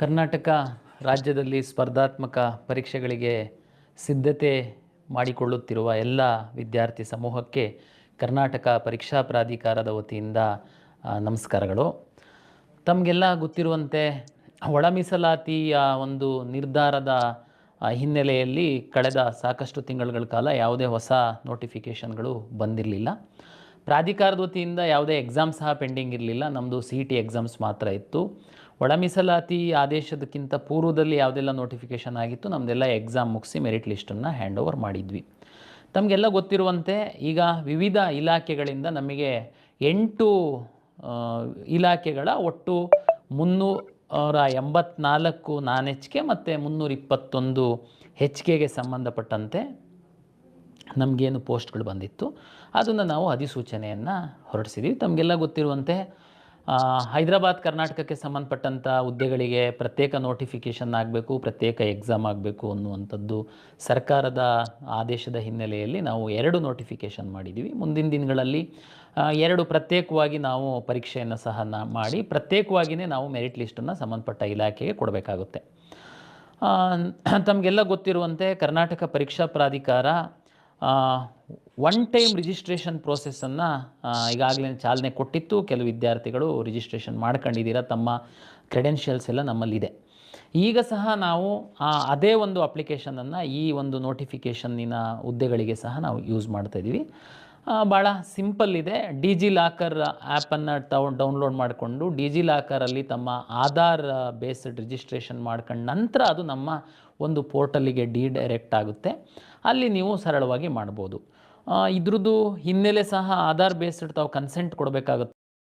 ಕರ್ನಾಟಕ ರಾಜ್ಯದಲ್ಲಿ ಸ್ಪರ್ಧಾತ್ಮಕ ಪರೀಕ್ಷೆಗಳಿಗೆ ಸಿದ್ಧತೆ ಮಾಡಿಕೊಳ್ಳುತ್ತಿರುವ ಎಲ್ಲ ವಿದ್ಯಾರ್ಥಿ ಸಮೂಹಕ್ಕೆ ಕರ್ನಾಟಕ ಪರೀಕ್ಷಾ ಪ್ರಾಧಿಕಾರದ ವತಿಯಿಂದ ನಮಸ್ಕಾರಗಳು. ತಮಗೆಲ್ಲ ಗೊತ್ತಿರುವಂತೆ ಒಳ ಮೀಸಲಾತಿಯ ಒಂದು ನಿರ್ಧಾರದ ಹಿನ್ನೆಲೆಯಲ್ಲಿ ಕಳೆದ ಸಾಕಷ್ಟು ತಿಂಗಳುಗಳ ಕಾಲ ಯಾವುದೇ ಹೊಸ ನೋಟಿಫಿಕೇಷನ್ಗಳು ಬಂದಿರಲಿಲ್ಲ. ಪ್ರಾಧಿಕಾರದ ವತಿಯಿಂದ ಯಾವುದೇ ಎಕ್ಸಾಮ್ ಸಹ ಪೆಂಡಿಂಗ್ ಇರಲಿಲ್ಲ. ನಮ್ಮದು ಸಿ ಇ ಟಿ ಎಕ್ಸಾಮ್ಸ್ ಮಾತ್ರ ಇತ್ತು. ಒಳ ಮೀಸಲಾತಿ ಆದೇಶದಕ್ಕಿಂತ ಪೂರ್ವದಲ್ಲಿ ಯಾವುದೆಲ್ಲ ನೋಟಿಫಿಕೇಷನ್ ಆಗಿತ್ತು ನಮ್ಮದೆಲ್ಲ ಎಕ್ಸಾಮ್ ಮುಗಿಸಿ ಮೆರಿಟ್ ಲಿಸ್ಟನ್ನು ಹ್ಯಾಂಡ್ ಓವರ್ ಮಾಡಿದ್ವಿ. ತಮಗೆಲ್ಲ ಗೊತ್ತಿರುವಂತೆ, ಈಗ ವಿವಿಧ ಇಲಾಖೆಗಳಿಂದ ನಮಗೆ ಎಂಟು ಇಲಾಖೆಗಳ ಒಟ್ಟು ಮುನ್ನೂರ ಎಂಬತ್ನಾಲ್ಕು ನಾನ್ ಹೆಚ್ಚಿಗೆ ಮತ್ತು ಮುನ್ನೂರ ಇಪ್ಪತ್ತೊಂದು ಕೆಗೆ ಸಂಬಂಧಪಟ್ಟಂತೆ ನಮಗೇನು ಪೋಸ್ಟ್ಗಳು ಬಂದಿತ್ತು. ಅದನ್ನು ನಾವು ಅಧಿಸೂಚನೆಯನ್ನು ಹೊರಡಿಸಿದ್ದೀವಿ ತಮಗೆಲ್ಲ ಗೊತ್ತಿರುವಂತೆ ಹೈದರಾಬಾದ್ ಕರ್ನಾಟಕಕ್ಕೆ ಸಂಬಂಧಪಟ್ಟಂಥ ಹುದ್ದೆಗಳಿಗೆ ಪ್ರತ್ಯೇಕ ನೋಟಿಫಿಕೇಷನ್ ಆಗಬೇಕು, ಪ್ರತ್ಯೇಕ ಎಕ್ಸಾಮ್ ಆಗಬೇಕು ಅನ್ನುವಂಥದ್ದು ಸರ್ಕಾರದ ಆದೇಶದ ಹಿನ್ನೆಲೆಯಲ್ಲಿ ನಾವು ಎರಡು ನೋಟಿಫಿಕೇಷನ್ ಮಾಡಿದ್ದೀವಿ ಮುಂದಿನ ದಿನಗಳಲ್ಲಿ ಎರಡು ಪ್ರತ್ಯೇಕವಾಗಿ ನಾವು ಪರೀಕ್ಷೆಯನ್ನು ಸಹ ಮಾಡಿ ಪ್ರತ್ಯೇಕವಾಗಿಯೇ ನಾವು ಮೆರಿಟ್ ಲಿಸ್ಟನ್ನು ಸಂಬಂಧಪಟ್ಟ ಇಲಾಖೆಗೆ ಕೊಡಬೇಕಾಗುತ್ತೆ. ತಮಗೆಲ್ಲ ಗೊತ್ತಿರುವಂತೆ ಕರ್ನಾಟಕ ಪರೀಕ್ಷಾ ಪ್ರಾಧಿಕಾರ ಒನ್ ಟೈಮ್ ರಿಜಿಸ್ಟ್ರೇಷನ್ ಪ್ರೋಸೆಸ್ಸನ್ನು ಈಗಾಗಲೇ ಚಾಲನೆ ಕೊಟ್ಟಿತ್ತು. ಕೆಲವು ವಿದ್ಯಾರ್ಥಿಗಳು ರಿಜಿಸ್ಟ್ರೇಷನ್ ಮಾಡ್ಕೊಂಡಿದ್ದೀರಾ, ತಮ್ಮ ಕ್ರೆಡೆನ್ಷಿಯಲ್ಸ್ ಎಲ್ಲ ನಮ್ಮಲ್ಲಿದೆ. ಈಗ ಸಹ ನಾವು ಅದೇ ಒಂದು ಅಪ್ಲಿಕೇಶನನ್ನು ಈ ಒಂದು ನೋಟಿಫಿಕೇಷನ್ನಿನ ಹುದ್ದೆಗಳಿಗೆ ಸಹ ನಾವು ಯೂಸ್ ಮಾಡ್ತಾ ಇದ್ದೀವಿ. ಭಾಳ ಸಿಂಪಲ್ ಇದೆ. ಡಿ ಜಿ ಲಾಕರ್ ಆ್ಯಪನ್ನು ತೌ ಡೌನ್ಲೋಡ್ ಮಾಡಿಕೊಂಡು ಡಿ ಜಿ ಲಾಕರಲ್ಲಿ ತಮ್ಮ ಆಧಾರ್ ಬೇಸ್ಡ್ ರಿಜಿಸ್ಟ್ರೇಷನ್ ಮಾಡ್ಕೊಂಡು ನಂತರ ಅದು ನಮ್ಮ ಒಂದು ಪೋರ್ಟಲಿಗೆ ಡಿ ಡೈರೆಕ್ಟ್ ಆಗುತ್ತೆ. ಅಲ್ಲಿ ನೀವು ಸರಳವಾಗಿ ಮಾಡ್ಬೋದು. ಇದ್ರದ್ದು ಹಿನ್ನೆಲೆ ಸಹ ಆಧಾರ್ ಬೇಸ್ಡ್ ತಾವು ಕನ್ಸೆಂಟ್ ಕೊಡಬೇಕಾಗುತ್ತೆ.